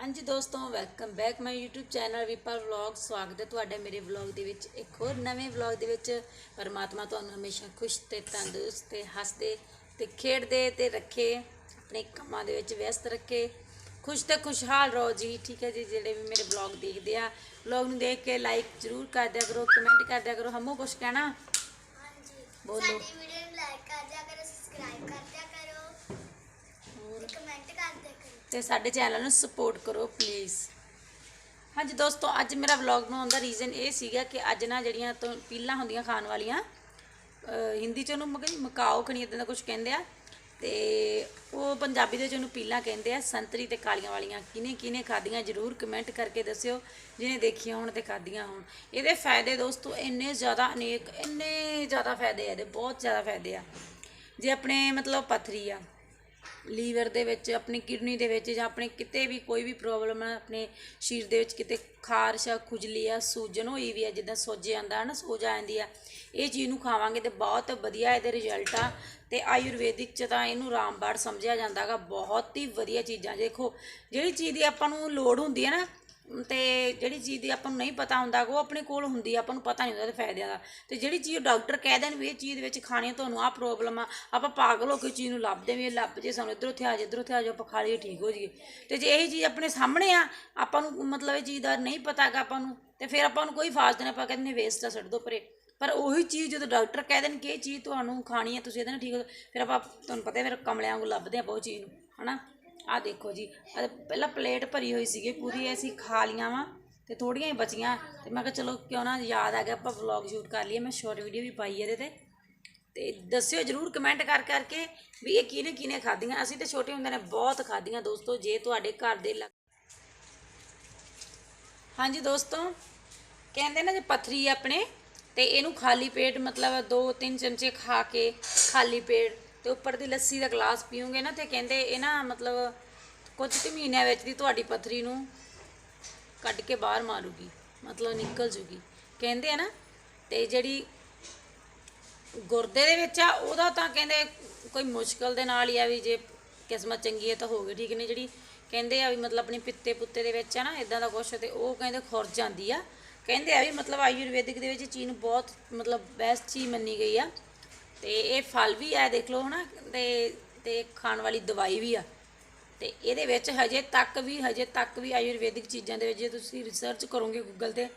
ਹਾਂਜੀ ਦੋਸਤੋ welcome back my YouTube channel ਵਿਪਰ vlog ਸਵਾਗਤ ਹੈ ਤੁਹਾਡਾ ਮੇਰੇ ਵਲੌਗ ਦੇ ਵਿੱਚ ਇੱਕ ਹੋਰ ਨਵੇਂ ਵਲੌਗ ਦੇ ਵਿੱਚ। ਪਰਮਾਤਮਾ ਤੁਹਾਨੂੰ ਹਮੇਸ਼ਾ ਖੁਸ਼ ਤੇ ਤੰਦਰੁਸਤ ਤੇ ਹੱਸਦੇ ਤੇ ਖੇਡਦੇ ਤੇ ਰੱਖੇ ਆਪਣੇ ਕੰਮਾਂ ਦੇ ਵਿੱਚ ਵਿਅਸਤ ਰੱਖੇ। ਖੁਸ਼ ਤੇ ਖੁਸ਼ਹਾਲ ਰਹੋ ਜੀ ਠੀਕ ਹੈ ਜੀ ਜਿਹੜੇ ਵੀ ਮੇਰੇ ਵਲੌਗ ਦੇਖਦੇ ਆ। ਵਲੌਗ ਨੂੰ ਦੇਖ ਕੇ ਲਾਈਕ ਜ਼ਰੂਰ ਕਰ ਦਿਆ ਕਰੋ ਕਮੈਂਟ ਕਰ ਦਿਆ ਕਰੋ ਹਮੋ ਕੁਛ ਕਹਿਣਾ? ਹਾਂਜੀ। ਬੋਲੋ। ਸਾਡੀ ਵੀਡੀਓ ਨੂੰ ਲਾਈਕ ਕਰ ਦਿਆ ਕਰੋ ਸਬਸਕ੍ਰਾਈਬ ਕਰ ਦਿਆ ਕਰੋ ਹੋਰ ਤੇ ਕਮੈਂਟ ਕਰ ਦਿਆ ਕਰੋ ਤੇ ਸਾਡੇ ਚੈਨਲ ਨੂੰ ਸਪੋਰਟ ਕਰੋ ਪਲੀਜ਼ ਹਾਂਜੀ ਦੋਸਤੋ, ਅੱਜ ਮੇਰਾ ਵਲੌਗ ਬਣਾਉਣ ਦਾ ਰੀਜ਼ਨ ਇਹ ਸੀਗਾ ਕਿ ਅੱਜ ਨਾ ਜਿਹੜੀਆਂ ਤੋਂ ਪੀਲਾਂ ਹੁੰਦੀਆਂ ਖਾਣ ਵਾਲੀਆਂ ਹਿੰਦੀ ਚ ਉਹਨੂੰ ਮਗਰ ਮਕਾਓ ਖਣੀ ਇਦਾਂ ਦਾ ਕੁਝ ਕਹਿੰਦੇ ਆ, ਤੇ ਉਹ ਪੰਜਾਬੀ ਦੇ ਵਿੱਚ ਉਹਨੂੰ ਪੀਲਾਂ ਕਹਿੰਦੇ ਆ, ਸੰਤਰੀ ਤੇ ਕਾਲੀਆਂ ਵਾਲੀਆਂ। ਕਿਨੇ ਕਿਨੇ ਖਾਧੀਆਂ, ਜਰੂਰ ਕਮੈਂਟ ਕਰਕੇ ਦੱਸਿਓ, ਜਿਹਨੇ ਦੇਖੀਆਂ ਹੋਣ ਤੇ ਖਾਧੀਆਂ ਹੋਣ। ਇਹਦੇ ਫਾਇਦੇ ਦੋਸਤੋ ਇੰਨੇ ਜ਼ਿਆਦਾ ਅਨੇਕ, ਇੰਨੇ ਜ਼ਿਆਦਾ ਫਾਇਦੇ ਆ, ਇਹਦੇ ਬਹੁਤ ਜ਼ਿਆਦਾ ਫਾਇਦੇ ਆ। ਜੇ ਆਪਣੇ ਮਤਲਬ ਪਥਰੀ ਆ ਲੀਵਰ ਦੇ ਵਿੱਚ, ਆਪਣੀ ਕਿਡਨੀ ਦੇ ਵਿੱਚ ਜਾਂ ਆਪਣੇ ਕਿਤੇ ਵੀ ਕੋਈ ਵੀ ਪ੍ਰੋਬਲਮ ਹੈ ਆਪਣੇ ਸਰੀਰ ਦੇ ਵਿੱਚ ਕਿਤੇ ਖਾਰਸ਼ ਆ, ਖੁਜਲੀ ਆ, ਸੂਜਨ ਹੋਈ ਵੀ ਆ, ਜਿੱਦਾਂ ਸੁੱਜ ਜਾਂਦਾ ਨਾ ਸੋਜ ਆ ਜਾਂਦੀ ਆ, ਇਹ ਚੀਜ਼ ਨੂੰ ਖਾਵਾਂਗੇ ਤੇ ਬਹੁਤ ਵਧੀਆ ਇਹਦੇ ਰਿਜ਼ਲਟ ਆ ਤੇ ਆਯੁਰਵੈਦਿਕ ਚ ਤਾਂ ਇਹਨੂੰ ਰਾਮਬਾੜ ਸਮਝਿਆ ਜਾਂਦਾਗਾ ਬਹੁਤ ਹੀ ਵਧੀਆ ਚੀਜ਼ਾਂ, ਦੇਖੋ, ਜਿਹੜੀ ਚੀਜ਼ ਦੀ ਆਪਾਂ ਨੂੰ ਲੋੜ ਹੁੰਦੀ ਹੈ ਨਾ ਤੇ ਜਿਹੜੀ ਚੀਜ਼ ਦੀ ਆਪਾਂ ਨੂੰ ਨਹੀਂ ਪਤਾ ਹੁੰਦਾ ਉਹ ਆਪਣੇ ਕੋਲ ਹੁੰਦੀ ਆ ਆਪਾਂ ਨੂੰ ਪਤਾ ਨਹੀਂ ਹੁੰਦਾ ਉਹਦੇ ਫਾਇਦਿਆਂ ਦਾ। ਤੇ ਜਿਹੜੀ ਚੀਜ਼ ਡਾਕਟਰ ਕਹਿ ਦੇਣ ਵੀ ਇਹ ਚੀਜ਼ ਦੇ ਵਿੱਚ ਖਾਣੀ ਆ, ਤੁਹਾਨੂੰ ਆਹ ਪ੍ਰੋਬਲਮ ਆ ਆਪਾਂ ਪਾਗਲ ਹੋ ਕੇ ਚੀਜ਼ ਨੂੰ ਲੱਭਦੇ ਵੀ ਇਹ ਲੱਭ ਜੇ ਸਾਨੂੰ ਇੱਧਰ ਉੱਥੇ ਆ ਜੇ ਇੱਧਰ ਉੱਥੇ ਆ ਜਾ ਆਪਾਂ ਖਾ ਲਈਏ ਠੀਕ ਹੋ ਜਾਈਏ। ਤੇ ਜੇ ਇਹੀ ਚੀਜ਼ ਆਪਣੇ ਸਾਹਮਣੇ ਆ ਆਪਾਂ ਨੂੰ ਮਤਲਬ ਇਹ ਚੀਜ਼ ਦਾ ਨਹੀਂ ਪਤਾ ਹੈਗਾ ਆਪਾਂ ਨੂੰ ਤੇ ਫਿਰ ਆਪਾਂ ਨੂੰ ਕੋਈ ਫਾਇਦਾ ਨਹੀਂ ਆਪਾਂ ਕਹਿੰਦੇ ਨੇ ਵੇਸਟ ਆ ਛੱਡ ਦੋ ਪਰੇ। ਪਰ ਉਹੀ ਚੀਜ਼ ਜਦੋਂ ਡਾਕਟਰ ਕਹਿ ਦੇਣ ਕਿ ਇਹ ਚੀਜ਼ ਤੁਹਾਨੂੰ ਖਾਣੀ ਹੈ ਤੁਸੀਂ ਇਹਦੇ ਨਾਲ ਠੀਕ ਹੋ ਫਿਰ ਆਪਾਂ ਤੁਹਾਨੂੰ ਪਤਾ ਹੈ ਫਿਰ ਕਮਲਿਆਂ ਵਾਂਗੂ ਲੱਭਦੇ ਆਪਾਂ ਬਹੁਤ ਚੀਜ਼ ਨੂੰ ਹਨਾ? ਆ ਦੇਖੋ ਜੀ, ਆਹ ਪਹਿਲਾਂ ਪਲੇਟ ਭਰੀ ਹੋਈ ਸੀਗੀ, ਪੂਰੀ ਅਸੀਂ ਖਾ ਲੀਆਂ ਵਾ ਤੇ ਥੋੜੀਆਂ ਹੀ ਬਚੀਆਂ ਤੇ ਮੈਂ ਕਿਹਾ ਚਲੋ ਕਿਉਂ ਨਾ ਯਾਦ ਆ ਗਿਆ, ਆਪਾਂ ਵਲੌਗ ਸ਼ੂਟ ਕਰ ਲਈਏ, ਮੈਂ ਸ਼ਾਰਟ ਵੀਡੀਓ ਵੀ ਪਾਈ ਇਹਦੇ ਤੇ। ਤੇ ਦੱਸਿਓ ਜਰੂਰ ਕਮੈਂਟ ਕਰ ਕਰਕੇ ਵੀ ਇਹ ਕਿਹਨੇ ਕਿਹਨੇ ਖਾਧੀਆਂ। ਅਸੀਂ ਤੇ ਛੋਟੇ ਹੁੰਦੇ ਨੇ ਬਹੁਤ ਖਾਧੀਆਂ ਦੋਸਤੋ, ਜੇ ਤੁਹਾਡੇ ਘਰ ਦੇ ਲੱਗ ਹਾਂਜੀ ਦੋਸਤੋ, ਕਹਿੰਦੇ ਨਾ ਜੇ ਪਥਰੀ ਆ ਆਪਣੇ ਤੇ ਇਹਨੂੰ ਖਾਲੀ ਪੇਟ ਮਤਲਬ ਦੋ ਤਿੰਨ ਚਮਚੇ ਖਾ ਕੇ ਖਾਲੀ ਪੇਟ ਤੇ ਉੱਪਰ ਦੀ ਲੱਸੀ ਦਾ ਗਲਾਸ ਪੀਓਗੇ ਨਾ ਤੇ ਕਹਿੰਦੇ ਇਹ ਨਾ ਮਤਲਬ ਕੁਝ ਕੁ ਮਹੀਨਿਆਂ ਵਿੱਚ ਦੀ ਤੁਹਾਡੀ ਪਥਰੀ ਨੂੰ ਕੱਢ ਕੇ ਬਾਹਰ ਮਾਰੂਗੀ, ਮਤਲਬ ਨਿਕਲ ਜੂਗੀ। ਕਹਿੰਦੇ ਆ ਨਾ, ਤੇ ਜਿਹੜੀ ਗੁਰਦੇ ਦੇ ਵਿੱਚ ਆ, ਉਹਦਾ ਤਾਂ ਕਹਿੰਦੇ ਕੋਈ ਮੁਸ਼ਕਲ ਦੇ ਨਾਲ ਹੀ ਆ ਵੀ ਜੇ ਕਿਸਮਤ ਚੰਗੀ ਹੈ ਤਾਂ ਹੋ ਗਈ, ਠੀਕ ਨਹੀਂ ਜਿਹੜੀ ਕਹਿੰਦੇ ਆ ਵੀ ਮਤਲਬ ਆਪਣੀ ਪਿੱਤੇ ਪੁੱਤੇ ਦੇ ਵਿੱਚ ਆ ਨਾ ਇਦਾਂ ਦਾ ਕੁਛ ਤੇ ਉਹ ਕਹਿੰਦੇ ਖੁਰ ਜਾਂਦੀ ਆ। ਕਹਿੰਦੇ ਆ ਵੀ ਮਤਲਬ ਆਯੁਰਵੈਦਿਕ ਦੇ ਵਿੱਚ ਚੀਨ ਨੂੰ ਬਹੁਤ ਮਤਲਬ ਬੈਸਟ ਚੀਜ਼ ਮੰਨੀ ਗਈ ਆ। ਤੇ ਇਹ ਫਲ ਵੀ ਆ, ਦੇਖ ਲਓ ਹਨਾ, ਤੇ ਤੇ ਖਾਣ ਵਾਲੀ ਦਵਾਈ ਵੀ ਆ। ਤੇ ਇਹਦੇ ਵਿੱਚ ਹਜੇ ਤੱਕ ਵੀ, ਹਜੇ ਤੱਕ ਵੀ ਆਯੁਰਵੈਦਿਕ ਚੀਜ਼ਾਂ ਦੇ ਵਿੱਚ, ਜੇ ਤੁਸੀਂ ਰਿਸਰਚ ਕਰੋਗੇ ਗੂਗਲ ਤੇ,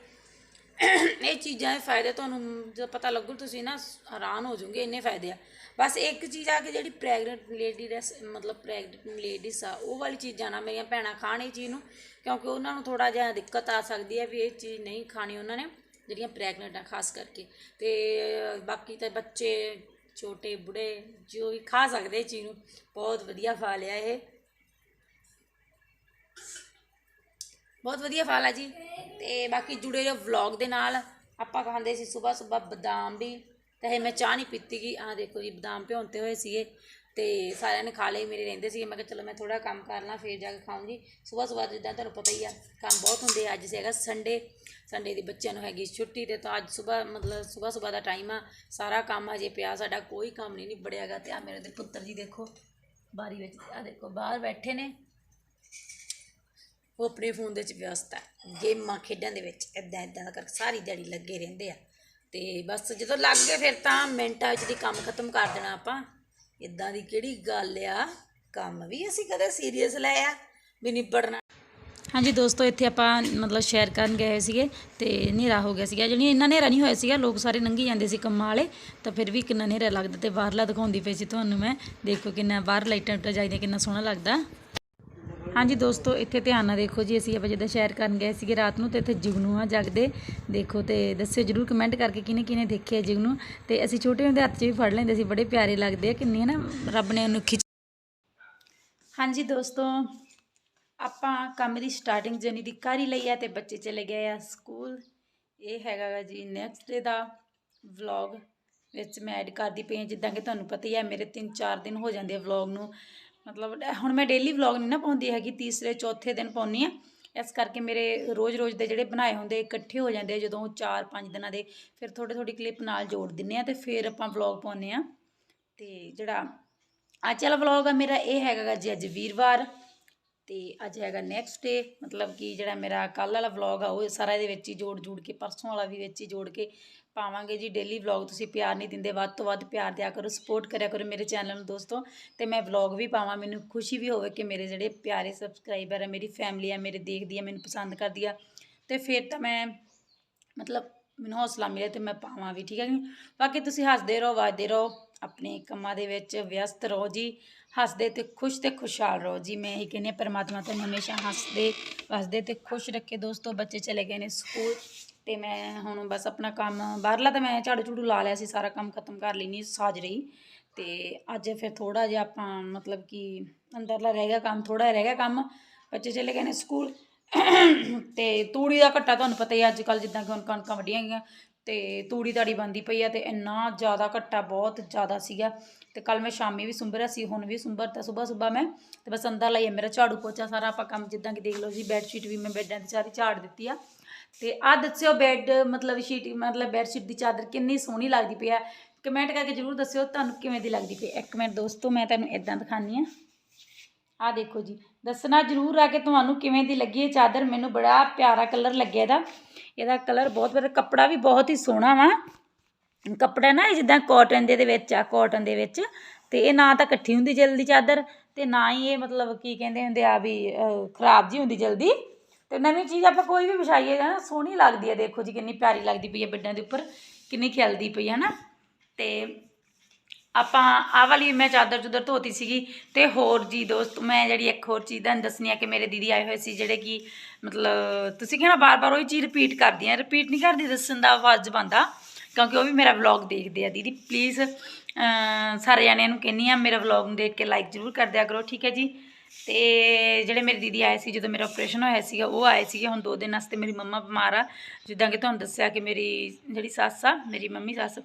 ਇਹ ਚੀਜ਼ਾਂ ਦੇ ਫਾਇਦੇ ਤੁਹਾਨੂੰ, ਜਦੋਂ ਪਤਾ ਲੱਗੂ ਤੁਸੀਂ ਨਾ ਹੈਰਾਨ ਹੋ ਜਾਓਗੇ, ਇੰਨੇ ਫਾਇਦੇ ਆ। ਬਸ ਇੱਕ ਚੀਜ਼ ਆ ਕਿ ਜਿਹੜੀ ਪ੍ਰੈਗਨੈਂਟ ਲੇਡੀ ਦਾ ਮਤਲਬ ਪ੍ਰੈਗਨੈਂਟ ਲੇਡੀਜ਼ ਆ, ਉਹ ਵਾਲੀ ਚੀਜ਼ਾਂ ਨਾ, ਮੇਰੀਆਂ ਭੈਣਾਂ ਖਾਣ ਇਹ ਚੀਜ਼ ਨੂੰ, ਕਿਉਂਕਿ ਉਹਨਾਂ ਨੂੰ ਥੋੜਾ ਜਿਹਾ ਦਿੱਕਤ ਆ ਸਕਦੀ ਹੈ ਵੀ ਇਹ ਚੀਜ਼ ਨਹੀਂ ਖਾਣੀ ਉਹਨਾਂ ਨੇ, ਜਿਹੜੀਆਂ ਪ੍ਰੈਗਨੈਂਟ ਆ, ਖਾਸ ਕਰਕੇ। ਤੇ ਬਾਕੀ ਤਾਂ ਬੱਚੇ ਛੋਟੇ ਬੁੜੇ ਜੋ ਵੀ ਖਾ ਸਕਦੇ ਇਹ ਚੀਜ਼ ਨੂੰ, ਬਹੁਤ ਵਧੀਆ ਫਲ ਆ ਇਹ। ਬਹੁਤ ਵਧੀਆ ਫਲ ਆ ਜੀ। ਤੇ ਬਾਕੀ ਜੁੜੇ ਰਹੋ ਵਲੌਗ ਦੇ ਨਾਲ। ਆਪਾਂ ਖਾਂਦੇ ਸੀ ਸਵੇਰ ਸਵੇਰ ਬਦਾਮ ਵੀ। ਤੇ ਇਹ ਮੈਂ ਚਾਹ ਨਹੀਂ ਪੀਤੀ ਗੀ। ਆ ਦੇਖੋ ਜੀ, ਬਦਾਮ ਭਿਉਂਤੇ ਹੋਏ ਸੀਗੇ। ਅਤੇ ਸਾਰਿਆਂ ਨੇ ਖਾ ਲਏ, ਮੇਰੇ ਰਹਿੰਦੇ ਸੀਗੇ, ਮੈਂ ਕਿਹਾ ਚਲੋ ਮੈਂ ਥੋੜ੍ਹਾ ਕੰਮ ਕਰ ਲਾਂ, ਫਿਰ ਜਾ ਕੇ ਖਾਊਂਗੀ। ਸੁਬਾਹ ਸੁਬਾਹ ਜਿੱਦਾਂ ਤੁਹਾਨੂੰ ਪਤਾ ਹੀ ਆ, ਕੰਮ ਬਹੁਤ ਹੁੰਦੇ ਆ। ਅੱਜ ਸੀਗਾ ਸੰਡੇ ਸੰਡੇ ਦੀ ਬੱਚਿਆਂ ਨੂੰ ਹੈਗੀ ਛੁੱਟੀ ਤੇ ਤਾਂ ਅੱਜ ਸੁਬਾਹ ਮਤਲਬ ਸੁਬਾਹ ਸੁਬਾਹ ਦਾ ਟਾਈਮ ਆ। ਸਾਰਾ ਕੰਮ ਅਜੇ ਪਿਆ, ਸਾਡਾ ਕੋਈ ਕੰਮ ਨਹੀਂ ਨਿਬੜਿਆਗਾ ਤੇ ਆ ਮੇਰੇ ਦੇ ਪੁੱਤਰ ਜੀ ਦੇਖੋ, ਬਾਰੀ ਵਿੱਚ, ਆ ਦੇਖੋ, ਬਾਹਰ ਬੈਠੇ ਨੇ। ਉਹ ਆਪਣੇ ਫੋਨ ਦੇ ਵਿੱਚ ਵਿਅਸਤ ਹੈ ਗੇਮਾਂ ਖੇਡਾਂ ਦੇ ਵਿੱਚ ਇਦਾਂ ਇਦਾਂ ਦਾ ਕਰਕੇ ਸਾਰੀ ਦਿਹਾੜੀ ਲੱਗੇ ਰਹਿੰਦੇ ਆ। ਤੇ ਬਸ ਜਦੋਂ ਲੱਗ ਗਏ ਫਿਰ ਤਾਂ ਮਿੰਟਾਂ ਵਿੱਚ ਦੀ ਕੰਮ ਖਤਮ ਕਰ ਦੇਣਾ ਆਪਾਂ। ਇਦਾਂ ਦੀ ਕਿਹੜੀ ਗੱਲ ਆ? ਕੰਮ ਵੀ ਅਸੀਂ ਕਦੇ ਸੀਰੀਅਸ ਲਿਆ ਵੀ ਨਿਬੜਨਾ। ਹਾਂਜੀ ਦੋਸਤੋ, ਇੱਥੇ ਆਪਾਂ ਮਤਲਬ ਸ਼ੇਅਰ ਕਰਨ ਗਏ ਹੋਏ ਸੀਗੇ ਤੇ ਹਨੇਰਾ ਹੋ ਗਿਆ ਸੀਗਾ। ਜਿਹੜੀ ਇੰਨਾ ਹਨੇਰਾ ਨਹੀਂ ਹੋਇਆ ਸੀਗਾ, ਲੋਕ ਸਾਰੇ ਲੰਘੀ ਜਾਂਦੇ ਸੀ ਕੰਮਾਂ ਵਾਲੇ, ਤਾਂ ਫਿਰ ਵੀ ਕਿੰਨਾ ਹਨੇਰਾ ਲੱਗਦਾ ਤੇ ਬਾਹਰਲਾ ਦਿਖਾਉਂਦੀ ਪਈ ਸੀ ਤੁਹਾਨੂੰ ਮੈਂ। ਦੇਖੋ ਕਿੰਨਾ ਬਾਹਰ ਲਾਈਟਾਂ ਟੁੱਟਾ ਜਾਂਦੀਆਂ ਕਿੰਨਾ ਸੋਹਣਾ ਲੱਗਦਾ। ਹਾਂਜੀ ਦੋਸਤੋ, ਇੱਥੇ ਧਿਆਨ ਨਾਲ ਦੇਖੋ ਜੀ, ਅਸੀਂ ਆਪਾਂ ਜਿੱਦਾਂ ਸ਼ੇਅਰ ਕਰਨ ਗਏ ਸੀਗੇ ਰਾਤ ਨੂੰ ਤੇ ਇੱਥੇ ਜਿਗਨੂ ਆ ਜਗਦੇ। ਦੇਖੋ ਤੇ ਦੱਸਿਓ ਜਰੂਰ ਕਮੈਂਟ ਕਰਕੇ ਕਿਹਨੇ ਕਿਹਨੇ ਦੇਖਿਆ ਜਿਗਨੂ। ਤੇ ਅਸੀਂ ਛੋਟੇ ਹੁੰਦੇ ਹੱਥ 'ਚ ਵੀ ਫੜ ਲੈਂਦੇ ਸੀ, ਬੜੇ ਪਿਆਰੇ ਲੱਗਦੇ ਆ ਕਿੰਨੇ ਹੈ ਨਾ ਰੱਬ ਨੇ ਉਹਨੂੰ ਖਿੱਚ ਹਾਂਜੀ ਦੋਸਤੋ, ਆਪਾਂ ਕੰਮ ਦੀ ਸਟਾਰਟਿੰਗ ਜਰਨੀ ਦੀ ਕਰ ਹੀ ਲਈ ਆ ਤੇ ਬੱਚੇ ਚਲੇ ਗਏ ਆ ਸਕੂਲ। ਇਹ ਹੈਗਾ ਗਾ ਜੀ ਨੈਕਸਟ ਡੇ ਦਾ ਵਲੌਗ ਵਿੱਚ ਮੈਂ ਐਡ ਕਰਦੀ ਪਈ ਹਾਂ, ਜਿੱਦਾਂ ਕਿ ਤੁਹਾਨੂੰ ਪਤਾ ਹੀ ਹੈ ਮੇਰੇ 3-4 ਦਿਨ ਹੋ ਜਾਂਦੇ ਆ ਵਲੌਗ ਨੂੰ। ਮਤਲਬ ਹੁਣ ਮੈਂ ਡੇਲੀ ਵਲੌਗ ਨਹੀਂ ਨਾ ਪਾਉਂਦੀ ਹੈਗੀ, ਤੀਸਰੇ, ਚੌਥੇ ਦਿਨ ਪਾਉਂਦੀ ਆ ਇਸ ਕਰਕੇ ਮੇਰੇ ਰੋਜ਼-ਰੋਜ਼ ਦੇ ਜਿਹੜੇ ਬਣਾਏ ਹੁੰਦੇ, ਇਕੱਠੇ ਹੋ ਜਾਂਦੇ ਆ, ਜਦੋਂ 4-5 ਦਿਨਾਂ ਦੇ, ਫਿਰ ਥੋੜੇ ਥੋੜੀ ਕਲਿੱਪ ਨਾਲ ਜੋੜ ਦਿੰਨੇ ਆ ਤੇ ਫਿਰ ਆਪਾਂ ਵਲੌਗ ਪਾਉਂਦੇ ਆ ਤੇ ਜਿਹੜਾ ਅੱਜ ਵਾਲਾ ਵਲੌਗ ਆ, ਮੇਰਾ ਇਹ ਹੈਗਾ ਜੀ, ਅੱਜ ਵੀਰਵਾਰ। ਤੇ ਅੱਜ ਹੈਗਾ ਨੈਕਸਟ ਡੇ ਮਤਲਬ ਕਿ ਜਿਹੜਾ ਮੇਰਾ ਕੱਲ ਵਾਲਾ ਵਲੌਗ ਆ, ਉਹ ਸਾਰਾ ਇਹਦੇ ਵਿੱਚ ਹੀ ਜੋੜ ਜੋੜ ਕੇ, ਪਰਸੋਂ ਵਾਲਾ ਵੀ ਵਿੱਚ ਹੀ ਜੋੜ ਕੇ ਪਾਵਾਂਗੇ ਜੀ ਡੇਲੀ ਵਲੌਗ ਤੁਸੀਂ ਪਿਆਰ ਨਹੀਂ ਦਿੰਦੇ, ਵੱਧ ਤੋਂ ਵੱਧ ਪਿਆਰ ਦਿਆ ਕਰੋ ਸਪੋਰਟ ਕਰਿਆ ਕਰੋ ਮੇਰੇ ਚੈਨਲ ਨੂੰ ਦੋਸਤੋ। ਤੇ ਮੈਂ ਵਲੌਗ ਵੀ ਪਾਵਾਂ, ਮੈਨੂੰ ਖੁਸ਼ੀ ਵੀ ਹੋਵੇ ਕਿ ਮੇਰੇ ਜਿਹੜੇ ਪਿਆਰੇ ਸਬਸਕ੍ਰਾਈਬਰ ਆ, ਮੇਰੀ ਫੈਮਿਲੀ ਆ, ਮੇਰੇ ਦੇਖਦੀ ਆ, ਮੈਨੂੰ ਪਸੰਦ ਕਰਦੀ ਆ। ਤੇ ਫਿਰ ਤਾਂ ਮੈਂ, ਮਤਲਬ ਮੈਨੂੰ ਹੌਸਲਾ ਮਿਲੇ ਤੇ ਮੈਂ ਪਾਵਾਂ ਵੀ, ਠੀਕ ਹੈ ਬਾਕੀ ਤੁਸੀਂ ਹੱਸਦੇ ਰਹੋ ਵੱਜਦੇ ਰਹੋ, ਆਪਣੇ ਕੰਮਾਂ ਦੇ ਵਿੱਚ ਵਿਅਸਤ ਰਹੋ ਜੀ। ਹੱਸਦੇ ਤੇ ਖੁਸ਼ ਤੇ ਖੁਸ਼ਹਾਲ ਰਹੋ ਜੀ। ਮੈਂ ਇਹ ਕਹਿੰਦੀ ਹਾਂ, ਪਰਮਾਤਮਾ ਤੁਹਾਨੂੰ ਹਮੇਸ਼ਾ ਹੱਸਦੇ, ਵਸਦੇ ਤੇ ਖੁਸ਼ ਰੱਖੇ। ਦੋਸਤੋ, ਬੱਚੇ ਚਲੇ ਗਏ ਨੇ ਸਕੂਲ ਤੇ ਮੈਂ ਹੁਣ ਬਸ ਆਪਣਾ ਕੰਮ, ਬਾਹਰਲਾ ਤਾਂ ਮੈਂ ਝਾੜੂ ਝੂੜੂ ਲਾ ਲਿਆ ਸੀ, ਸਾਰਾ ਕੰਮ ਖਤਮ ਕਰ ਲੈਣੀ ਸਾਜ ਰਹੀ। ਤੇ ਅੱਜ ਫਿਰ ਥੋੜਾ ਜਿਹਾ ਆਪਾਂ ਮਤਲਬ ਕਿ ਅੰਦਰਲਾ ਰਹਿ ਗਿਆ ਕੰਮ ਥੋੜਾ ਰਹਿ ਗਿਆ ਕੰਮ, ਬੱਚੇ ਚਲੇ ਗਏ ਨੇ ਸਕੂਲ। ਤੇ ਤੂੜੀ ਦਾ ਘੱਟਾ ਤੁਹਾਨੂੰ ਪਤਾ ਹੀ ਹੈ ਅੱਜ ਕੱਲ ਜਿੱਦਾਂ ਕਿ ਹੁਣ ਕਣਕਾਂ ਵੱਢੀਆਂ ਗਈਆਂ, ਤੇ ਤੂੜੀ ਤਾੜੀ ਬੰਦੀ ਪਈ ਆ ਤੇ ਇੰਨਾ ਜ਼ਿਆਦਾ ਘੱਟਾ ਬਹੁਤ ਜ਼ਿਆਦਾ ਸੀਗਾ। ਤੇ ਕੱਲ ਮੈਂ ਸ਼ਾਮੀ ਵੀ ਸੁੰਬਰਿਆ ਸੀ, ਹੁਣ ਵੀ ਸੁੰਬਰਤਾ ਸਵੇਰ ਸਵੇਰ ਮੈਂ, ਤੇ ਬਸ ਅੰਦਰ ਲਈ ਮੇਰਾ ਝਾੜੂ ਪੋਚਾ, ਸਾਰਾ ਆਪਾਂ ਕੰਮ ਜਿੱਦਾਂ ਕਿ ਦੇਖ ਲਓ ਜੀ ਬੈੱਡ ਸ਼ੀਟ ਵੀ ਮੈਂ ਬੈੱਡਾਂ ਦੀ ਸਾਰੀ ਝਾੜ ਦਿੱਤੀ ਆ। ਤੇ ਆ ਦੱਸਿਓ ਬੈੱਡ ਮਤਲਬ ਸ਼ੀਟ ਮਤਲਬ ਬੈੱਡ ਸ਼ੀਟ ਦੀ ਚਾਦਰ ਕਿੰਨੀ ਸੋਹਣੀ ਲੱਗਦੀ ਪਈ ਆ ਕਮੈਂਟ ਕਰਕੇ ਜਰੂਰ ਦੱਸਿਓ ਤੁਹਾਨੂੰ ਕਿਵੇਂ ਦੀ ਲੱਗਦੀ ਪਈ ਇੱਕ ਮਿੰਟ ਦੋਸਤੋ, ਮੈਂ ਤੁਹਾਨੂੰ ਇਦਾਂ ਦਿਖਾਨੀ ਆ ਆ ਦੇਖੋ ਜੀ, ਦੱਸਣਾ ਜਰੂਰ ਆ ਕਿ ਤੁਹਾਨੂੰ ਕਿਵੇਂ ਦੀ ਲੱਗੀ ਇਹ ਚਾਦਰ। ਮੈਨੂੰ ਬੜਾ ਪਿਆਰਾ ਕਲਰ ਲੱਗਿਆ ਇਹਦਾ। ਇਹਦਾ ਕਲਰ ਬਹੁਤ ਵਧੀਆ, ਕੱਪੜਾ ਵੀ ਬਹੁਤ ਹੀ ਸੋਹਣਾ ਵਾ। ਕੱਪੜਾ ਨਾ ਇਹ ਜਿੱਦਾਂ ਕਾਟਨ ਦੇ ਦੇ ਵਿੱਚ ਆ ਕਾਟਨ ਦੇ ਵਿੱਚ। ਤੇ ਇਹ ਨਾ ਤਾਂ ਇਕੱਠੀ ਹੁੰਦੀ ਜਲਦੀ ਚਾਦਰ ਤੇ ਨਾ ਹੀ ਇਹ ਮਤਲਬ ਕੀ ਕਹਿੰਦੇ ਹੁੰਦੇ ਆ ਵੀ ਖਰਾਬ ਜੀ ਹੁੰਦੀ ਜਲਦੀ। ਤੇ ਨਵੀਂ ਚੀਜ਼ ਆਪਾਂ ਕੋਈ ਵੀ ਵਿਛਾਈਏ ਨਾ ਸੋਹਣੀ ਲੱਗਦੀ ਹੈ ਦੇਖੋ ਜੀ, ਕਿੰਨੀ ਪਿਆਰੀ ਲੱਗਦੀ ਪਈ ਹੈ ਬੈੱਡਾਂ ਦੇ ਉੱਪਰ, ਕਿੰਨੀ ਖਿਲਦੀ ਪਈ ਹੈ ਨਾ ਤੇ ਆਪਾਂ ਆਹ ਵਾਲੀ ਮੈਂ ਚਾਦਰ ਚੁਦਰ ਧੋਤੀ ਸੀਗੀ ਤੇ ਹੋਰ ਜੀ ਦੋਸਤ, ਮੈਂ ਜਿਹੜੀ ਇੱਕ ਹੋਰ ਚੀਜ਼ ਤੁਹਾਨੂੰ ਦੱਸਣੀ ਆ ਕਿ ਮੇਰੇ ਦੀਦੀ ਆਏ ਹੋਏ ਸੀ, ਜਿਹੜੇ ਕਿ ਮਤਲਬ ਤੁਸੀਂ ਕਹਿਣਾ ਬਾਰ-ਬਾਰ ਉਹੀ ਚੀਜ਼ ਰਿਪੀਟ ਕਰਦੀ ਆ ਰਿਪੀਟ ਨਹੀਂ ਕਰਦੀ, ਦੱਸਣ ਦਾ ਫਰਜ਼ ਬਣਦਾ, ਕਿਉਂਕਿ ਉਹ ਵੀ ਮੇਰਾ ਵਲੌਗ ਦੇਖਦੇ ਆ, ਦੀਦੀ ਪਲੀਜ਼ ਸਾਰੇ ਜਣਿਆਂ ਨੂੰ ਕਹਿੰਨੀ ਆ, ਮੇਰਾ ਵਲੌਗ ਨੂੰ ਦੇਖ ਕੇ ਲਾਈਕ ਜ਼ਰੂਰ ਕਰ ਦਿਆ ਕਰੋ, ਠੀਕ ਹੈ ਜੀ। ਤੇ ਜਿਹੜੇ ਮੇਰੇ ਦੀਦੀ ਆਏ ਸੀ, ਜਦੋਂ ਮੇਰਾ ਆਪਰੇਸ਼ਨ ਹੋਇਆ ਸੀਗਾ, ਉਹ ਆਏ ਸੀਗੇ ਹੁਣ ਦੋ ਦਿਨ ਵਾਸਤੇ ਮੇਰੀ ਮੰਮਾ ਬਿਮਾਰ ਆ। ਜਿੱਦਾਂ ਕਿ ਤੁਹਾਨੂੰ ਦੱਸਿਆ ਕਿ ਮੇਰੀ ਜਿਹੜੀ ਸੱਸ ਆ, ਮੇਰੀ ਮੰਮੀ ਸੱਸ,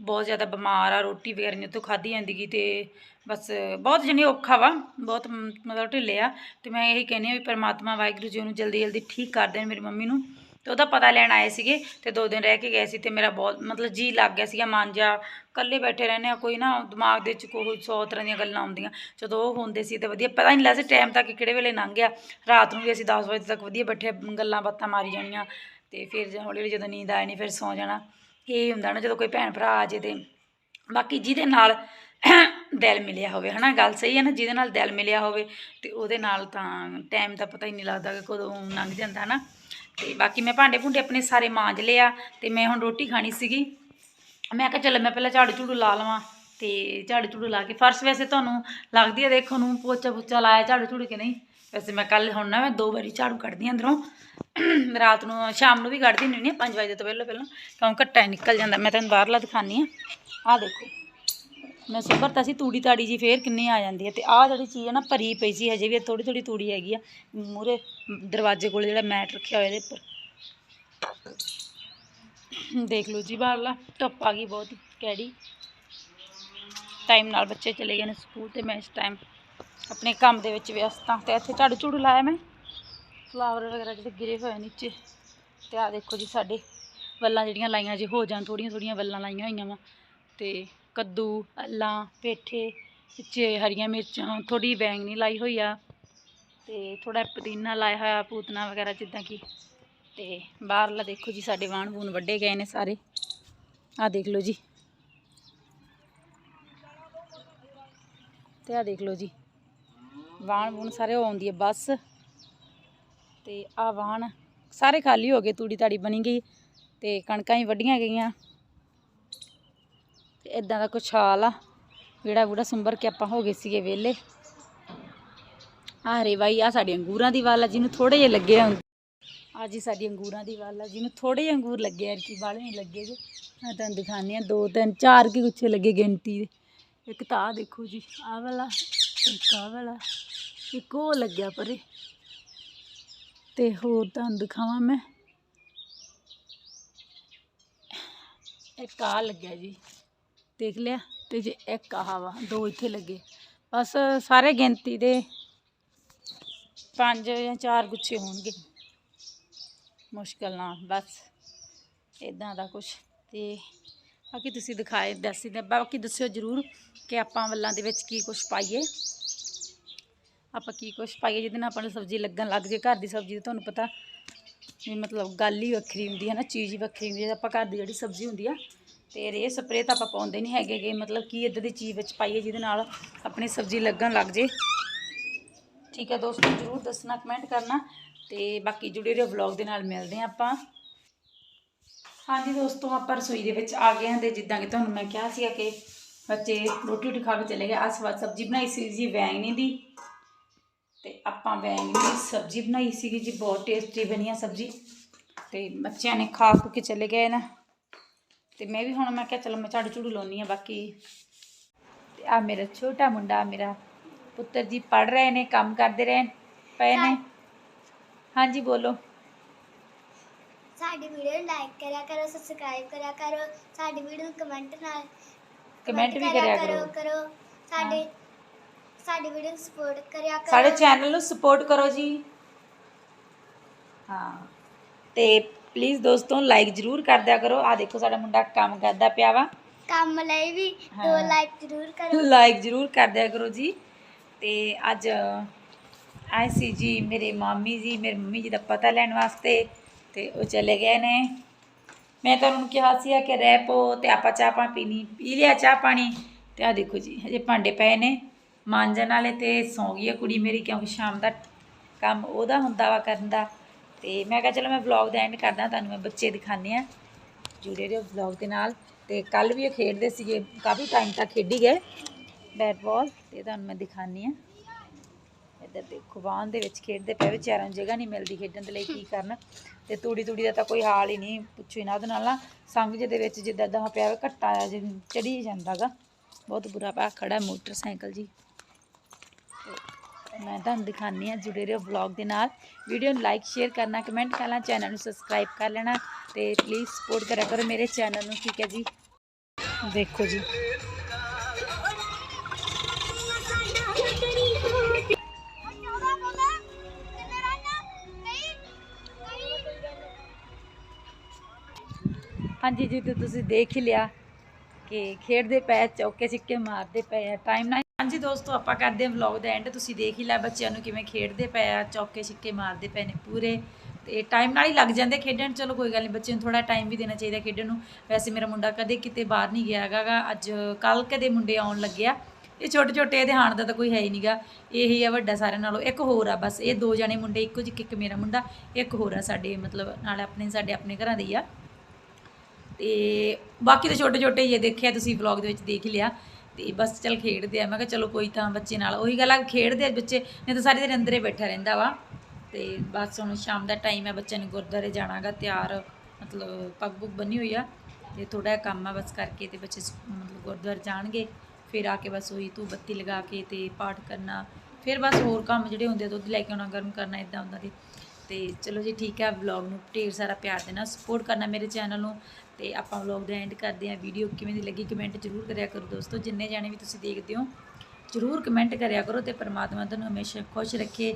ਬਹੁਤ ਜ਼ਿਆਦਾ ਬਿਮਾਰ ਆ, ਰੋਟੀ ਵਗੈਰਾ ਨਹੀਂ ਉੱਥੋਂ ਖਾਧੀ ਜਾਂਦੀ ਗਈ ਤੇ ਬਸ ਬਹੁਤ ਜਣੀ ਔਖਾ ਵਾ, ਬਹੁਤ ਮਤਲਬ ਢਿੱਲੇ ਆ। ਤੇ ਮੈਂ ਇਹੀ ਕਹਿੰਦੀ ਆ ਵੀ ਪਰਮਾਤਮਾ ਵਾਹਿਗੁਰੂ ਜੀ ਉਹਨੂੰ ਜਲਦੀ ਜਲਦੀ ਠੀਕ ਕਰ ਦੇਣ ਮੇਰੀ ਮੰਮੀ ਨੂੰ। ਤੇ ਉਹਦਾ ਪਤਾ ਲੈਣ ਆਏ ਸੀਗੇ ਤੇ ਦੋ ਦਿਨ ਰਹਿ ਕੇ ਗਏ ਸੀ ਤੇ ਮੇਰਾ ਬਹੁਤ ਮਤਲਬ ਜੀ ਲੱਗ ਗਿਆ ਸੀਗਾ ਮਨ ਜਾ ਇਕੱਲੇ ਬੈਠੇ ਰਹਿੰਦੇ ਆ, ਕੋਈ ਨਾ ਦਿਮਾਗ ਦੇ ਵਿੱਚ ਕੋਈ ਸੌ ਤਰ੍ਹਾਂ ਦੀਆਂ ਗੱਲਾਂ ਆਉਂਦੀਆਂ। ਜਦੋਂ ਉਹ ਹੁੰਦੇ ਸੀ ਤੇ ਵਧੀਆ, ਪਤਾ ਨਹੀਂ ਲੱਗਦਾ ਸੀ ਟਾਈਮ ਤੱਕ ਕਿਹੜੇ ਵੇਲੇ ਲੰਘ ਗਿਆ। ਰਾਤ ਨੂੰ ਵੀ ਅਸੀਂ 10 ਵਜੇ ਤੱਕ ਵਧੀਆ ਬੈਠੇ, ਗੱਲਾਂ ਬਾਤਾਂ ਮਾਰੀ ਜਾਣੀਆਂ ਤੇ ਫਿਰ ਹੌਲੀ ਹੌਲੀ ਜਦੋਂ ਨੀਂਦ ਆਏ ਨਹੀਂ ਫਿਰ ਸੌ ਜਾਣਾ। ਇਹ ਹੁੰਦਾ ਨਾ ਜਦੋਂ ਕੋਈ ਭੈਣ ਭਰਾ ਆ ਜੇ ਤੇ ਬਾਕੀ ਜਿਹਦੇ ਨਾਲ ਦਿਲ ਮਿਲਿਆ ਹੋਵੇ, ਹਨਾ, ਗੱਲ ਸਹੀ ਹੈ ਨਾ, ਜਿਹਦੇ ਨਾਲ ਦਿਲ ਮਿਲਿਆ ਹੋਵੇ ਤੇ ਉਹਦੇ ਨਾਲ ਤਾਂ ਟਾਈਮ ਦਾ ਪਤਾ ਹੀ ਨਹੀਂ ਲੱਗਦਾ ਕਿ ਕਦੋਂ ਲੰਘ ਜਾਂਦਾ, ਹਨਾ। ਤੇ ਬਾਕੀ ਮੈਂ ਭਾਂਡੇ ਭੁੰਡੇ ਆਪਣੇ ਸਾਰੇ ਮਾਂਜ ਲਿਆ ਤੇ ਮੈਂ ਹੁਣ ਰੋਟੀ ਖਾਣੀ ਸੀਗੀ। ਮੈਂ ਕਿਹਾ ਚਲੋ ਮੈਂ ਪਹਿਲਾਂ ਝਾੜੂ ਝੂੜੂ ਲਾ ਲਵਾਂ ਤੇ ਝਾੜੂ ਝੂੜੂ ਲਾ ਕੇ ਫਰਸ਼ ਵੈਸੇ ਤੁਹਾਨੂੰ ਲੱਗਦੀ ਹੈ ਦੇਖੋ ਨੂੰ ਪੋਚਾ ਪੁੱਚਾ ਲਾਇਆ ਝਾੜੂ ਝੂੜੂ ਕਿ ਨਹੀਂ? ਵੈਸੇ ਮੈਂ ਕੱਲ ਹੁਣ ਨਾ ਮੈਂ ਦੋ ਵਾਰੀ ਝਾੜੂ ਕੱਢਦੀ ਹਾਂ ਅੰਦਰੋਂ। ਰਾਤ ਨੂੰ ਸ਼ਾਮ ਨੂੰ ਵੀ ਕੱਢਦੀ ਹੁੰਦੀ ਹਾਂ 5 ਵਜੇ ਤੋਂ ਪਹਿਲਾਂ ਪਹਿਲਾਂ, ਕਿਉਂ ਘੱਟਾ ਨਿਕਲ ਜਾਂਦਾ। ਮੈਂ ਤੁਹਾਨੂੰ ਬਾਹਰਲਾ ਦਿਖਾਨੀ ਆ। ਆਹ ਦੇਖੋ। ਮੈਂ ਸੁਭਰਤਾ ਸੀ, ਤੂੜੀ ਤਾੜੀ ਜੀ ਫੇਰ ਕਿੰਨੀ ਆ ਜਾਂਦੀ ਹੈ ਤੇ ਆਹ ਜਿਹੜੀ ਚੀਜ਼ ਹੈ ਨਾ ਭਰੀ ਪਈ ਸੀ, ਹਜੇ ਵੀ ਥੋੜੀ ਥੋੜੀ ਤੂੜੀ ਹੈਗੀ ਆ। ਮੂਰੇ ਦਰਵਾਜ਼ੇ ਕੋਲ ਜਿਹੜਾ ਮੈਟ ਰੱਖਿਆ ਹੋਇਆ ਇਹਦੇ ਉੱਪਰ। ਦੇਖ ਲਓ ਜੀ ਬਾਹਰਲਾ, ਧੁੱਪ ਆ ਗਈ ਬਹੁਤ ਕੈੜੀ। ਟਾਈਮ ਨਾਲ ਬੱਚੇ ਚਲੇ ਗਏ ਨੇ ਸਕੂਲ ਤੇ, ਮੈਂ ਇਸ ਟਾਈਮ ਆਪਣੇ ਕੰਮ ਦੇ ਵਿੱਚ ਵਿਅਸਤ ਹਾਂ ਤੇ ਇੱਥੇ ਝਾੜੂ ਝੂੜੂ ਲਾਇਆ ਮੈਂ। ਫਲਾਵਰ ਵਗੈਰਾ ਜਿਹੜੇ ਗਿਰੇ ਹੋਏ ਨੀਚੇ। ਤੇ ਆ ਦੇਖੋ ਜੀ ਸਾਡੇ ਵੱਲਾਂ ਜਿਹੜੀਆਂ ਲਾਈਆਂ ਜੀ ਹੋ ਜਾਣ ਥੋੜੀਆਂ ਥੋੜੀਆਂ ਵੱਲਾਂ ਲਾਈਆਂ ਹੋਈਆਂ ਵਾ। ਤੇ ਕੱਦੂ ਅੱਲਾਂ ਪੇਠੇ ਵਿੱਚ ਹਰੀਆਂ ਮਿਰਚਾਂ ਥੋੜੀ ਬੈਂਗਣੀ ਲਾਈ ਹੋਈ ਆ ਤੇ ਥੋੜਾ ਪੁਦੀਨਾ ਲਾਇਆ ਹੋਇਆ, ਪੂਤਨਾ ਵਗੈਰਾ ਜਿੱਦਾਂ ਕਿ ਤੇ ਬਾਹਰਲਾ ਦੇਖੋ ਜੀ, ਸਾਡੇ ਵਾਣ ਵੂਣ ਵੱਡੇ ਗਏ ਨੇ ਸਾਰੇ। ਆਹ ਦੇਖ ਲਓ ਜੀ। ਤੇ ਆਹ ਦੇਖ ਲਓ ਜੀ ਵਾਣ ਵੂਣ ਸਾਰੇ ਉਹ ਆਉਂਦੀ ਹੈ ਬਸ। ਤੇ ਆ ਵਾਣ ਸਾਰੇ ਖਾਲੀ ਹੋ ਗਏ, ਤੂੜੀ ਤਾੜੀ ਬਣੀ ਗਈ ਤੇ ਕਣਕਾਂ ਹੀ ਵੱਢੀਆਂ ਗਈਆਂ। ਇਦਾਂ ਦਾ ਕੁਛ ਹਾਲ ਆ। ਜਿਹੜਾ ਬੂੜਾ ਸੁੰਬਰ ਕੇ ਆਪਾਂ ਹੋ ਗਏ ਸੀਗੇ ਵਿਹਲੇ। ਆਹ ਰੇ ਬਾਈ ਆ ਸਾਡੀ ਅੰਗੂਰਾਂ ਦੀ ਵਾਲ ਆ, ਜਿਹਨੂੰ ਥੋੜੇ ਜਿਹੇ ਲੱਗੇ ਆ। ਆ ਜੀ ਸਾਡੀ ਅੰਗੂਰਾਂ ਦੀ ਵਾਲ ਆ, ਜਿਹਨੂੰ ਥੋੜੇ ਜਿਹੇ ਅੰਗੂਰ ਲੱਗੇ ਆ ਕਿ ਵਾਲੇ ਨਹੀਂ ਲੱਗੇ ਜੇ। ਮੈਂ ਤੁਹਾਨੂੰ ਦਿਖਾਉਂਦੇ ਆ ਦੋ, ਤਿੰਨ, ਚਾਰ ਕੀ ਗੁੱਛੇ ਲੱਗੇ ਗਿਣਤੀ ਦੇ। ਇੱਕ ਤਾਂ ਆਹ ਦੇਖੋ ਜੀ, ਆਹ ਵਾਲਾ, ਇੱਕ ਆ ਵਾਲਾ, ਇੱਕ ਉਹ ਲੱਗਿਆ ਪਰੇ। ਤੇ ਹੋਰ ਤੁਹਾਨੂੰ ਦਿਖਾਵਾਂ ਮੈਂ। ਇੱਕ ਆ ਲੱਗਿਆ ਜੀ। ਦੇਖ ਲਿਆ ਤੇ ਜੇ ਇੱਕ ਆਹ ਵਾ, ਦੋ ਇੱਥੇ ਲੱਗੇ। ਬਸ ਸਾਰੇ ਗਿਣਤੀ ਦੇ ਪੰਜ ਜਾਂ ਚਾਰ ਗੁੱਛੇ ਹੋਣਗੇ। ਮੁਸ਼ਕਲ ਨਾਲ, ਬਸ ਇਦਾਂ ਦਾ ਕੁਛ। ਤੇ ਬਾਕੀ ਤੁਸੀਂ ਦਿਖਾਏ, ਦੱਸੀ ਦੇ ਬਾਕੀ ਦੱਸਿਓ ਜਰੂਰ ਕਿ ਆਪਾਂ ਵੱਲਾਂ ਦੇ ਵਿੱਚ ਕੀ ਕੁਛ ਪਾਈਏ। ਆਪਾਂ ਕੀ ਕੁਛ ਪਾਈਏ, ਜਿਹਦੇ ਨਾਲ ਆਪਾਂ ਨੂੰ ਸਬਜ਼ੀ ਲੱਗਣ ਲੱਗ ਜੇ। ਘਰ ਦੀ ਸਬਜ਼ੀ ਤੁਹਾਨੂੰ ਪਤਾ ਵੀ ਮਤਲਬ ਗੱਲ ਹੀ ਵੱਖਰੀ ਹੁੰਦੀ ਹੈ ਨਾ, ਚੀਜ਼ ਹੀ ਵੱਖਰੀ ਹੁੰਦੀ ਹੈ। ਆਪਾਂ ਘਰ ਦੀ ਜਿਹੜੀ ਸਬਜ਼ੀ ਹੁੰਦੀ ਆ ਤੇ ਰੇ ਸਪਰੇ ਤਾਂ ਆਪਾਂ ਪਾਉਂਦੇ ਨਹੀਂ ਹੈਗੇ ਮਤਲਬ ਕੀ ਇਦਾਂ ਦੀ ਚੀਜ਼ ਵਿੱਚ ਪਾਈਏ ਜਿਹਦੇ ਨਾਲ ਆਪਣੀ ਸਬਜ਼ੀ ਲੱਗਣ ਲੱਗ ਜੇ। ਠੀਕ ਹੈ ਦੋਸਤੋ, ਜਰੂਰ ਦੱਸਣਾ ਕਮੈਂਟ ਕਰਨਾ ਤੇ ਬਾਕੀ ਜੁੜੇ ਰਹੋ ਵਲੌਗ ਦੇ ਨਾਲ, ਮਿਲਦੇ ਹਾਂ ਆਪਾਂ। ਹਾਂਜੀ ਦੋਸਤੋ, ਆਪਾਂ ਰਸੋਈ ਦੇ ਵਿੱਚ ਆ ਗਏ ਹਾਂ ਤੇ ਜਿੱਦਾਂ ਕਿ ਤੁਹਾਨੂੰ ਮੈਂ ਕਿਹਾ ਸੀਗਾ ਕਿ ਬੱਚੇ ਰੋਟੀ ਰੋਟੀ ਖਾ ਕੇ ਚਲੇ ਗਏ। ਆਸ ਸਵਾਦ ਸਬਜ਼ੀ ਬਣਾਈ ਸੀ ਜੀ ਵੈਂਗਣੀ ਦੀ। ਤੇ ਆਪਾਂ ਵੈਂਗਣੀ ਦੀ ਸਬਜ਼ੀ ਬਣਾਈ ਸੀਗੀ ਜੀ, ਬਹੁਤ ਟੇਸਟੀ ਬਣੀ ਆ ਸਬਜ਼ੀ। ਤੇ ਬੱਚਿਆਂ ਨੇ ਖਾ ਖੂ ਕੇ ਚਲੇ ਗਏ ਨਾ। ਤੇ ਮੈਂ ਵੀ ਹੁਣ ਮੈਂ ਕਿਹਾ ਚਲੋ ਮੈਂ ਝਾੜੂ ਝੂੜੂ ਲਾਉਣੀ ਆ ਬਾਕੀ। ਤੇ ਆ ਮੇਰਾ ਛੋਟਾ ਮੁੰਡਾ ਮੇਰਾ ਪੁੱਤਰ ਜੀ ਪੜ ਰਹੇ ਨੇ ਕੰਮ ਕਰਦੇ ਰਹੇ ਪਏ ਨੇ। ਹਾਂਜੀ ਬੋਲੋ। ਸਾਡੀ ਵੀਡੀਓ ਨੂੰ ਲਾਈਕ ਕਰਿਆ ਕਰੋ ਸਬਸਕ੍ਰਾਈਬ ਕਰਿਆ ਕਰੋ ਸਾਡੀ ਵੀਡੀਓ ਨੂੰ ਕਮੈਂਟ ਨਾਲ ਕਮੈਂਟ ਵੀ ਕਰਿਆ ਕਰੋ ਕਰੋ। ਸਾਡੇ ਸਾਡੀ ਵੀਡੀਓ ਨੂੰ ਸਪੋਰਟ ਕਰਿਆ ਕਰੋ। ਸਾਡੇ ਚੈਨਲ ਨੂੰ ਸਪੋਰਟ ਕਰੋ ਜੀ। ਹਾਂ। ਤੇ ਪਲੀਜ਼ ਦੋਸਤੋ ਲਾਈਕ ਜਰੂਰ ਕਰ ਦਿਆ ਕਰੋ। ਆ ਦੇਖੋ ਸਾਡਾ ਮੁੰਡਾ ਕੰਮ ਕਰਦਾ ਪਿਆ ਵਾ। ਕੰਮ ਲਈ ਵੀ ਦੋ। ਲਾਈਕ ਜ਼ਰੂਰ ਕਰੋ। ਲਾਈਕ ਜਰੂਰ ਕਰ ਦਿਆ ਕਰੋ ਜੀ। ਤੇ ਅੱਜ ਆਏ ਸੀ ਜੀ ਮੇਰੇ ਮਾਮੀ ਜੀ ਮੇਰੇ ਮੰਮੀ ਜੀ ਦਾ ਪਤਾ ਲੈਣ ਵਾਸਤੇ ਤੇ ਉਹ ਚਲੇ ਗਏ ਨੇ। ਮੈਂ ਤਾਂ ਉਹਨਾਂ ਕਿਹਾ ਸੀ ਕਿ ਰਹਿ ਪੋ ਤੇ ਆਪਾਂ ਚਾਹ ਪਾਣੀ ਪੀਣੀ ਪੀ ਲਿਆ ਚਾਹ ਪਾਣੀ। ਤੇ ਆ ਦੇਖੋ ਜੀ ਹਜੇ ਭਾਂਡੇ ਪਏ ਨੇ। ਮਾਂਜਣ ਵਾਲੇ ਤੇ ਸੌਂ ਗਈ ਆ ਕੁੜੀ ਮੇਰੀ ਕਿਉਂਕਿ ਸ਼ਾਮ ਦਾ ਕੰਮ ਉਹਦਾ ਹੁੰਦਾ ਵਾ ਕਰਨ ਦਾ। ਤੇ ਮੈਂ ਕਿਹਾ ਚਲੋ ਮੈਂ ਵਲੌਗ ਦਾ ਐਂਡ ਕਰਦਾ, ਤੁਹਾਨੂੰ ਮੈਂ ਬੱਚੇ ਦਿਖਾਉਂਦੇ ਆ ਜੁੜੇ ਰਹੋ ਵਲੌਗ ਦੇ ਨਾਲ। ਤੇ ਕੱਲ ਵੀ ਇਹ ਖੇਡਦੇ ਸੀਗੇ, ਕਾਫੀ ਟਾਈਮ ਤੱਕ ਖੇਡੀ ਗਏ। ਬੈਟ ਬਾਲ ਤੇ ਤੁਹਾਨੂੰ ਮੈਂ ਦਿਖਾਉਂਦੀ ਆ ਇੱਧਰ ਦੇਖੋ, ਵਾਹਨ ਦੇ ਵਿੱਚ ਖੇਡਦੇ ਪਏ ਵਿਚਾਰਿਆਂ ਨੂੰ ਜਗ੍ਹਾ ਨਹੀਂ ਮਿਲਦੀ ਖੇਡਣ ਦੇ ਲਈ ਕੀ ਕਰਨ। ਤੇ ਤੂੜੀ ਤੂੜੀ ਦਾ ਤਾਂ ਕੋਈ ਹਾਲ ਹੀ ਨਹੀਂ, ਪੁੱਛੋ ਹੀ ਨਾ ਉਹਦੇ ਨਾਲ ਨਾ। ਸੰਗ ਜਿਹੇ ਦੇ ਵਿੱਚ ਜਿੱਦਾਂ ਦਾ ਪਿਆ ਹੋਵੇ ਘੱਟਾ ਆ ਜਿ ਚੜੀ ਜਾਂਦਾਗਾ ਬਹੁਤ ਬੁਰਾ ਪਿਆ ਖੜਾ ਮੋਟਰਸਾਈਕਲ ਜੀ। ਮੈਂ ਤੁਹਾਨੂੰ ਦਿਖਾਉਂਦੀ ਆ ਜੁੜੇ ਰਹੋ ਵਲੌਗ ਦੇ ਨਾਲ। ਵੀਡੀਓ ਨੂੰ ਲਾਈਕ ਸ਼ੇਅਰ ਕਰਨਾ ਕਮੈਂਟ ਕਰਨਾ ਚੈਨਲ ਨੂੰ ਸਬਸਕ੍ਰਾਈਬ ਕਰ ਲੈਣਾ ਤੇ ਪਲੀਜ਼ ਸਪੋਰਟ ਕਰਿਆ ਕਰੋ ਮੇਰੇ ਚੈਨਲ ਨੂੰ, ਠੀਕ ਹੈ ਜੀ? ਦੇਖੋ ਜੀ। ਹਾਂਜੀ ਜੀ, ਤੇ ਤੁਸੀਂ ਦੇਖ ਹੀ ਲਿਆ ਕਿ ਖੇਡਦੇ ਪਏ ਚੌਕੇ ਸਿੱਕੇ ਮਾਰਦੇ ਪਏ ਆ ਟਾਈਮ ਨਾਲ ਹਾਂਜੀ ਦੋਸਤੋ, ਆਪਾਂ ਕਰਦੇ ਹਾਂ ਵਲੌਗ ਦਾ ਐਂਡ ਤੁਸੀਂ ਦੇਖ ਹੀ ਲਿਆ ਬੱਚਿਆਂ ਨੂੰ ਕਿਵੇਂ ਖੇਡਦੇ ਪਏ ਆ, ਚੌਕੇ ਛਿੱਕੇ ਮਾਰਦੇ ਪਏ ਨੇ ਪੂਰੇ। ਤੇ ਟਾਈਮ ਨਾਲ ਹੀ ਲੱਗ ਜਾਂਦੇ ਖੇਡਣ। ਚਲੋ ਕੋਈ ਗੱਲ ਨਹੀਂ ਬੱਚੇ ਨੂੰ ਥੋੜਾ ਟਾਈਮ ਵੀ ਦੇਣਾ ਚਾਹੀਦਾ ਖੇਡਣ ਨੂੰ। ਵੈਸੇ ਮੇਰਾ ਮੁੰਡਾ ਕਦੇ ਕਿਤੇ ਬਾਹਰ ਨਹੀਂ ਗਿਆ ਹੈਗਾ ਅੱਜ ਕੱਲ ਕਦੇ ਮੁੰਡੇ ਆਉਣ ਲੱਗਿਆ। ਇਹ ਛੋਟੇ ਛੋਟੇ ਇਹਦੇ ਹਾਣ ਦਾ ਤਾਂ ਕੋਈ ਹੈ ਹੀ ਨਹੀਂਗਾ। ਇਹੀ ਆ ਵੱਡਾ ਸਾਰਿਆਂ ਨਾਲੋਂ। ਇੱਕ ਹੋਰ ਆ ਬਸ, ਇਹ ਦੋ ਜਣੇ ਮੁੰਡੇ, ਇੱਕੋ ਜਿਹੇ ਇੱਕ ਮੇਰਾ ਮੁੰਡਾ, ਇੱਕ ਹੋਰ ਆ ਸਾਡੇ ਮਤਲਬ ਨਾਲ ਆਪਣੇ, ਸਾਡੇ ਆਪਣੇ ਘਰਾਂ ਦੇ ਹੀ ਆ। ਤੇ ਬਾਕੀ ਤਾਂ ਛੋਟੇ ਛੋਟੇ ਹੀ ਦੇਖਿਆ ਤੁਸੀਂ ਵਲੌਗ ਦੇ ਵਿੱਚ ਦੇਖ ਲਿਆ। ਤੇ ਬਸ ਚੱਲ ਖੇਡਦੇ ਆ। ਮੈਂ ਕਿਹਾ ਚਲੋ ਕੋਈ ਤਾਂ ਬੱਚੇ ਨਾਲ ਉਹੀ ਗੱਲ ਆ, ਖੇਡਦੇ ਆ ਬੱਚੇ, ਨਹੀਂ ਤਾਂ ਸਾਰੇ ਦਿਨ ਅੰਦਰੇ ਬੈਠਾ ਰਹਿੰਦਾ ਵਾ। ਤੇ ਬਸ ਹੁਣ ਸ਼ਾਮ ਦਾ ਟਾਈਮ ਹੈ ਬੱਚਿਆਂ ਨੇ ਗੁਰਦੁਆਰੇ ਜਾਣਾਗਾ ਤਿਆਰ, ਮਤਲਬ ਪੱਗ ਪੁੱਗ ਬੰਨੀ ਹੋਈ ਆ। ਤੇ ਥੋੜਾ ਜਿਹਾ ਕੰਮ ਆ ਬਸ ਕਰਕੇ ਤੇ ਬੱਚੇ ਸ- ਮਤਲਬ ਗੁਰਦੁਆਰੇ ਜਾਣਗੇ। ਫਿਰ ਆ ਕੇ ਬਸ ਉਹੀ ਧੂਪ ਬੱਤੀ ਲਗਾ ਕੇ ਤੇ ਪਾਠ ਕਰਨਾ। ਫਿਰ ਬਸ ਹੋਰ ਕੰਮ ਜਿਹੜੇ ਹੁੰਦੇ ਆ, ਦੁੱਧ ਲੈ ਕੇ ਆਉਣਾ, ਗਰਮ ਕਰਨਾ ਇਦਾਂ ਹੁੰਦਾ ਦੇ। ਤੇ ਚਲੋ ਜੀ ਠੀਕ ਹੈ ਵਲੌਗ ਨੂੰ ਢੇਰ ਸਾਰਾ ਪਿਆਰ ਦੇਣਾ ਸਪੋਰਟ ਕਰਨਾ ਮੇਰੇ ਚੈਨਲ ਨੂੰ ਤੇ ਆਪਾਂ ਵਲੌਗ ਦਾ ਐਂਡ ਕਰਦੇ ਹਾਂ। ਵੀਡੀਓ ਕਿਵੇਂ ਦੀ ਲੱਗੀ ਕਮੈਂਟ ਜ਼ਰੂਰ ਕਰਿਆ ਕਰੋ ਦੋਸਤੋ, ਜਿੰਨੇ ਜਾਣੇ ਵੀ ਤੁਸੀਂ ਦੇਖਦੇ ਹੋ, ਜ਼ਰੂਰ ਕਮੈਂਟ ਕਰਿਆ ਕਰੋ ਤੇ ਪਰਮਾਤਮਾ ਤੁਹਾਨੂੰ ਹਮੇਸ਼ਾ ਖੁਸ਼ ਰੱਖੇ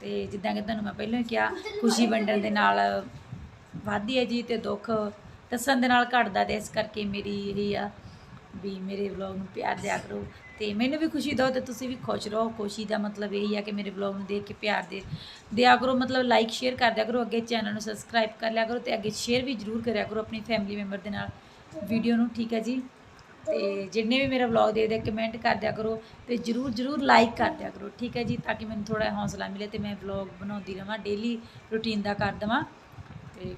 ਤੇ ਜਿੱਦਾਂ ਕਿ ਤੁਹਾਨੂੰ ਮੈਂ ਪਹਿਲਾਂ ਹੀ ਕਿਹਾ, ਖੁਸ਼ੀ ਵੰਡਣ ਦੇ ਨਾਲ ਵੱਧਦੀ ਹੈ ਜੀ ਤੇ ਦੁੱਖ ਦੱਸਣ ਦੇ ਨਾਲ ਘਟਦਾ ਤੇ ਇਸ ਕਰਕੇ ਮੇਰੀ ਇਹ ਆ ਵੀ ਮੇਰੇ ਵਲੌਗ ਨੂੰ ਪਿਆਰ ਦਿਆ ਕਰੋ। ਤੇ ਮੈਨੂੰ ਵੀ ਖੁਸ਼ੀ ਦਿਓ ਤੇ ਤੁਸੀਂ ਵੀ ਖੁਸ਼ ਰਹੋ। ਖੁਸ਼ੀ ਦਾ ਮਤਲਬ ਇਹ ਹੀ ਆ ਕਿ ਮੇਰੇ ਵਲੌਗ ਨੂੰ ਦੇਖ ਕੇ ਪਿਆਰ ਦੇ ਦਿਆ ਕਰੋ। ਮਤਲਬ ਲਾਈਕ ਸ਼ੇਅਰ ਕਰ ਦਿਆ ਕਰੋ। ਅੱਗੇ ਚੈਨਲ ਨੂੰ ਸਬਸਕ੍ਰਾਈਬ ਕਰ ਲਿਆ ਕਰੋ ਤੇ ਅੱਗੇ ਸ਼ੇਅਰ ਵੀ ਜਰੂਰ ਕਰਿਆ ਕਰੋ ਆਪਣੀ ਫੈਮਿਲੀ ਮੈਂਬਰ ਦੇ ਨਾਲ ਵੀਡੀਓ ਨੂੰ, ਠੀਕ ਹੈ ਜੀ? ਤੇ ਜਿੰਨੇ ਵੀ ਮੇਰਾ ਵਲੌਗ ਦੇਖਦੇ ਕਮੈਂਟ ਕਰ ਦਿਆ ਕਰੋ ਤੇ ਜਰੂਰ ਜਰੂਰ ਲਾਈਕ ਕਰ ਦਿਆ ਕਰੋ, ਠੀਕ ਹੈ ਜੀ? ਤਾਂ ਕਿ ਮੈਨੂੰ ਥੋੜਾ ਹੌਸਲਾ ਮਿਲੇ ਤੇ ਮੈਂ ਵਲੌਗ ਬਣਾਉਂਦੀ ਰਵਾਂ ਡੇਲੀ ਰੁਟੀਨ ਦਾ ਕਰ ਦੇਵਾਂ। ਤੇ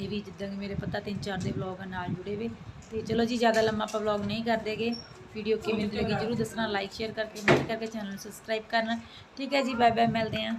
ਇਹ ਵੀ ਜਿੱਦਾਂ ਕਿ ਮੇਰੇ ਪਤਾ ਤਿੰਨ ਚਾਰ ਦੇ ਵਲੌਗ ਨਾਲ ਜੁੜੇ ਵੇ। ਤੇ ਚਲੋ ਜੀ, ਜ਼ਿਆਦਾ ਲੰਮਾ ਆਪਾਂ ਵਲੌਗ ਨਹੀਂ ਕਰਦੇਗੇ ਵੀਡੀਓ ਕਿਵੇਂ ਲੱਗੀ ਜਰੂਰ ਦੱਸਣਾ ਲਾਈਕ ਸ਼ੇਅਰ ਕਰਕੇ ਕਮੈਂਟ ਕਰਕੇ ਚੈਨਲ ਨੂੰ ਸਬਸਕ੍ਰਾਈਬ ਕਰਨਾ। ਠੀਕ ਹੈ ਜੀ ਬਾਏ ਬਾਏ ਮਿਲਦੇ ਹਾਂ।